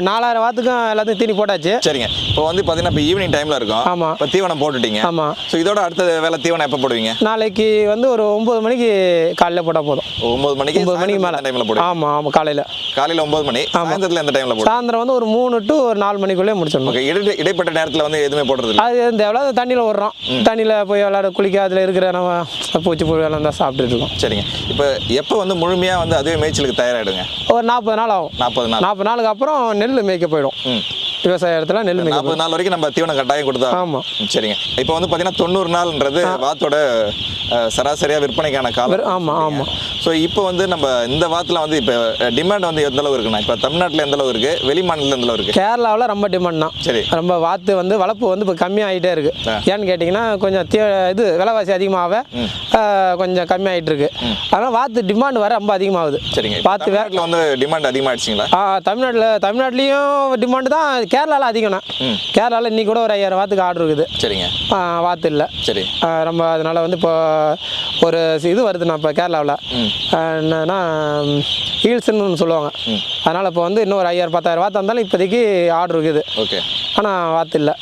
இப்போ நாலாயிரம் வாத்துக்கும் எல்லாத்தையும் தீனி போட்டாச்சு. சரிங்க. இப்போ வந்து பார்த்தீங்கன்னா இப்போ ஈவினிங் டைமில் இருக்கும். ஆமா. இப்போ தீவனம் போட்டுட்டீங்க. ஆமாம் ஸோ இதோட அடுத்த வேலை தீவனம் எப்போ போடுவீங்க? நாளைக்கு வந்து ஒரு ஒம்பது மணிக்கு காலையில் போட்டால் போதும். ஒம்பது மணிக்கு ஒம்பது மணிக்கு மேலே. டைமில் போடுவீங்க? ஆமாம் ஆமாம் காலையில். காலையில் ஒம்பது மணி சாயந்தரத்தில் எந்த டைமில் போடுவீங்க? சாயந்தரம் வந்து ஒரு மூணு டு ஒரு நாலு மணிக்குள்ளே முடிச்சிடணும். ஓகே இடை இடைப்பட்ட நேரத்தில் வந்து எதுவுமே போடுறது அது இந்த எவ்வளோ தண்ணியில் விட்றோம் தண்ணியில் போய் விளாட குளிக்க அதில் இருக்கிற நம்ம பூச்சி புழு எல்லாம் தான் சாப்பிட்டுட்டு இருக்கோம். சரிங்க. இப்போ எப்போ வந்து முழுமையாக வந்து அதுவே மேய்ச்சலுக்கு தயாராகிடுங்க ஒரு நாற்பது நாள் ஆகும். நாற்பது நாள். நாற்பது நாளுக்கு அப்புறம் நெல் நெல் மேய்க்க போயிடும். ம். விவசாய இடத்துல நெல் நாற்பது நாள் வரைக்கும் நம்ம தீவனம் கட்டாயம் கொடுத்தா ஆமாம் சரிங்க. இப்போ வந்து பார்த்தீங்கன்னா தொண்ணூறு நாள்ன்றது வாத்தோட அஹ், சராசரியா விற்பனைக்கான காலம். ஆமாம் ஆமாம் ஸோ இப்போ வந்து நம்ம இந்த வாத்தில் வந்து இப்போ டிமாண்ட் வந்து எந்த அளவு இருக்குண்ணா இப்போ தமிழ்நாட்டில் எந்த அளவு இருக்கு? வெளி மாநிலத்தில் எந்த அளவு இருக்கு? கேரளாவில் ரொம்ப டிமாண்ட் தான். சரி. ரொம்ப வாத்து வந்து வளர்ப்பு வந்து இப்போ கம்மியாகிட்டே இருக்கு. ஆ. ஏன்னு கேட்டிங்கன்னா கொஞ்சம் தீ இது விலைவாசி அதிகமாக கொஞ்சம் கம்மியாகிட்டு இருக்கு. அதனால் வாத்து டிமாண்ட் வர ரொம்ப அதிகமாகுது. சரிங்க. வாத்து வே தமிழ்நாட்டில் வந்து டிமாண்ட் அதிகமாகிடுச்சிங்களா தமிழ்நாட்டில் தமிழ்நாட்டிலையும் டிமாண்டு தான் கேரளாவில் அதிகம்ண்ணா. கேரளாவில் இன்னைக்கு கூட ஒரு ஐயாயிரம் வாத்துக்கு ஆர்டர் இருக்குது. சரிங்க. வாத்து இல்லை. சரி. ரொம்ப அதனால் வந்து இப்போ ஒரு இது வருதுண்ணா இப்போ கேரளாவில். என்னன்னா ஹீல்ஸ்ன்னு சொல்லுவாங்க. அதனால் இப்போ வந்து இன்னும் ஒரு ஐயாயிரம் பத்தாயிரம் வாத்து இருந்தாலும் இப்போதைக்கு ஆர்டர் இருக்குது. ஓகே. ஆனால் வாத்து இல்லை.